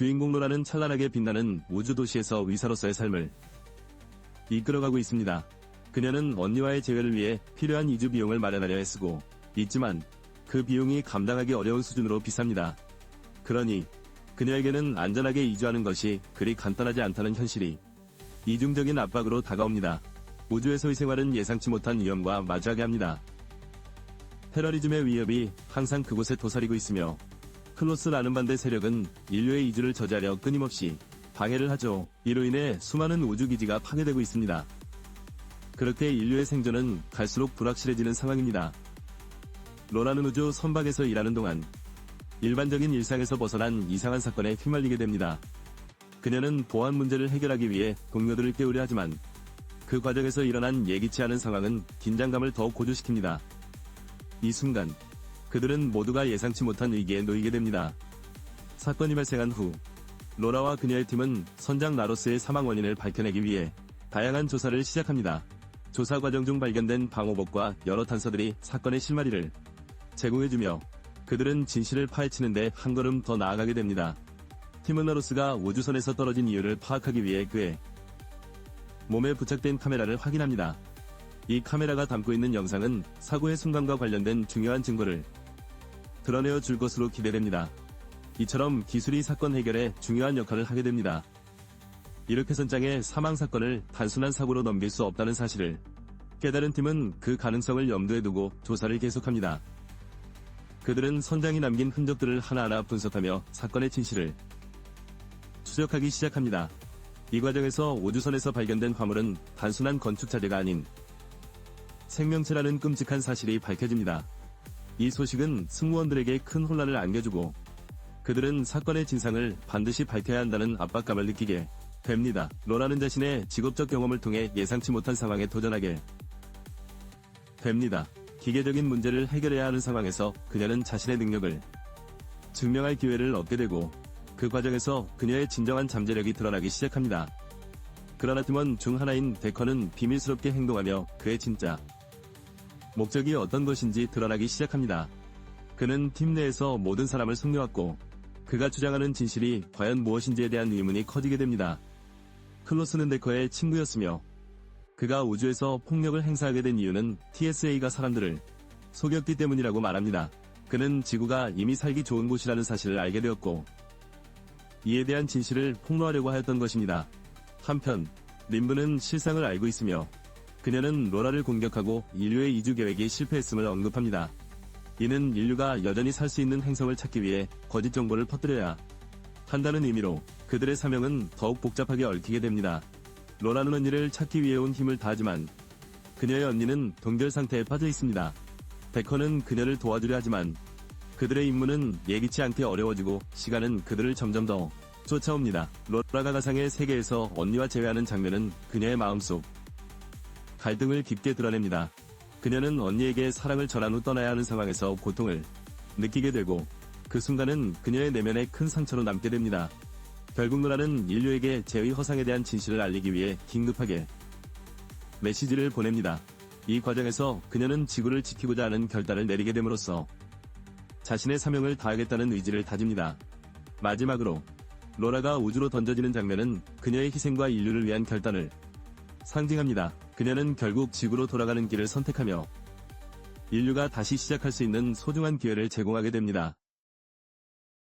주인공 로라는 찬란하게 빛나는 우주 도시에서 의사로서의 삶을 이끌어가고 있습니다. 그녀는 언니와의 재회를 위해 필요한 이주 비용을 마련하려 애쓰고 있지만 그 비용이 감당하기 어려운 수준으로 비쌉니다. 그러니 그녀에게는 안전하게 이주하는 것이 그리 간단하지 않다는 현실이 이중적인 압박으로 다가옵니다. 우주에서의 생활은 예상치 못한 위험과 마주하게 합니다. 테러리즘의 위협이 항상 그곳에 도사리고 있으며 클로스라는 반대 세력은 인류의 이주를 저지하려 끊임없이 방해를 하죠. 이로 인해 수많은 우주기지가 파괴되고 있습니다. 그렇게 인류의 생존은 갈수록 불확실해지는 상황입니다. 로라는 우주 선박에서 일하는 동안 일반적인 일상에서 벗어난 이상한 사건에 휘말리게 됩니다. 그녀는 보안 문제를 해결하기 위해 동료들을 깨우려 하지만 그 과정에서 일어난 예기치 않은 상황은 긴장감을 더욱 고조시킵니다. 이 순간 그들은 모두가 예상치 못한 위기에 놓이게 됩니다. 사건이 발생한 후 로라와 그녀의 팀은 선장 라로스의 사망 원인을 밝혀내기 위해 다양한 조사를 시작합니다. 조사 과정 중 발견된 방호복과 여러 단서들이 사건의 실마리를 제공해주며 그들은 진실을 파헤치는데 한 걸음 더 나아가게 됩니다. 팀은 라로스가 우주선에서 떨어진 이유를 파악하기 위해 그의 몸에 부착된 카메라를 확인합니다. 이 카메라가 담고 있는 영상은 사고의 순간과 관련된 중요한 증거를 드러내어 줄 것으로 기대됩니다. 이처럼 기술이 사건 해결에 중요한 역할을 하게 됩니다. 이렇게 선장의 사망 사건을 단순한 사고로 넘길 수 없다는 사실을 깨달은 팀은 그 가능성을 염두에 두고 조사를 계속합니다. 그들은 선장이 남긴 흔적들을 하나하나 분석하며 사건의 진실을 추적하기 시작합니다. 이 과정에서 우주선에서 발견된 화물은 단순한 건축 자재가 아닌 생명체라는 끔찍한 사실이 밝혀집니다. 이 소식은 승무원들에게 큰 혼란을 안겨주고 그들은 사건의 진상을 반드시 밝혀야 한다는 압박감을 느끼게 됩니다. 로라는 자신의 직업적 경험을 통해 예상치 못한 상황에 도전하게 됩니다. 기계적인 문제를 해결해야 하는 상황에서 그녀는 자신의 능력을 증명할 기회를 얻게 되고 그 과정에서 그녀의 진정한 잠재력이 드러나기 시작합니다. 그러나 팀원 중 하나인 데커는 비밀스럽게 행동하며 그의 진짜 목적이 어떤 것인지 드러나기 시작합니다. 그는 팀 내에서 모든 사람을 속여왔고 그가 주장하는 진실이 과연 무엇인지에 대한 의문이 커지게 됩니다. 클로스는 데커의 친구였으며 그가 우주에서 폭력을 행사하게 된 이유는 TSA가 사람들을 속였기 때문이라고 말합니다. 그는 지구가 이미 살기 좋은 곳이라는 사실을 알게 되었고 이에 대한 진실을 폭로하려고 하였던 것입니다. 한편 림브는 실상을 알고 있으며 그녀는 로라를 공격하고 인류의 이주 계획이 실패했음을 언급합니다. 이는 인류가 여전히 살 수 있는 행성을 찾기 위해 거짓 정보를 퍼뜨려야 한다는 의미로 그들의 사명은 더욱 복잡하게 얽히게 됩니다. 로라는 언니를 찾기 위해 온 힘을 다하지만 그녀의 언니는 동결 상태에 빠져 있습니다. 베커는 그녀를 도와주려 하지만 그들의 임무는 예기치 않게 어려워지고 시간은 그들을 점점 더 쫓아옵니다. 로라가 가상의 세계에서 언니와 재회하는 장면은 그녀의 마음속 갈등을 깊게 드러냅니다. 그녀는 언니에게 사랑을 전한 후 떠나야 하는 상황에서 고통을 느끼게 되고 그 순간은 그녀의 내면에 큰 상처로 남게 됩니다. 결국 노라는 인류에게 제의 허상에 대한 진실을 알리기 위해 긴급하게 메시지를 보냅니다. 이 과정에서 그녀는 지구를 지키고자 하는 결단을 내리게 됨으로써 자신의 사명을 다하겠다는 의지를 다집니다. 마지막으로 로라가 우주로 던져지는 장면은 그녀의 희생과 인류를 위한 결단을 상징합니다. 그녀는 결국 지구로 돌아가는 길을 선택하며 인류가 다시 시작할 수 있는 소중한 기회를 제공하게 됩니다.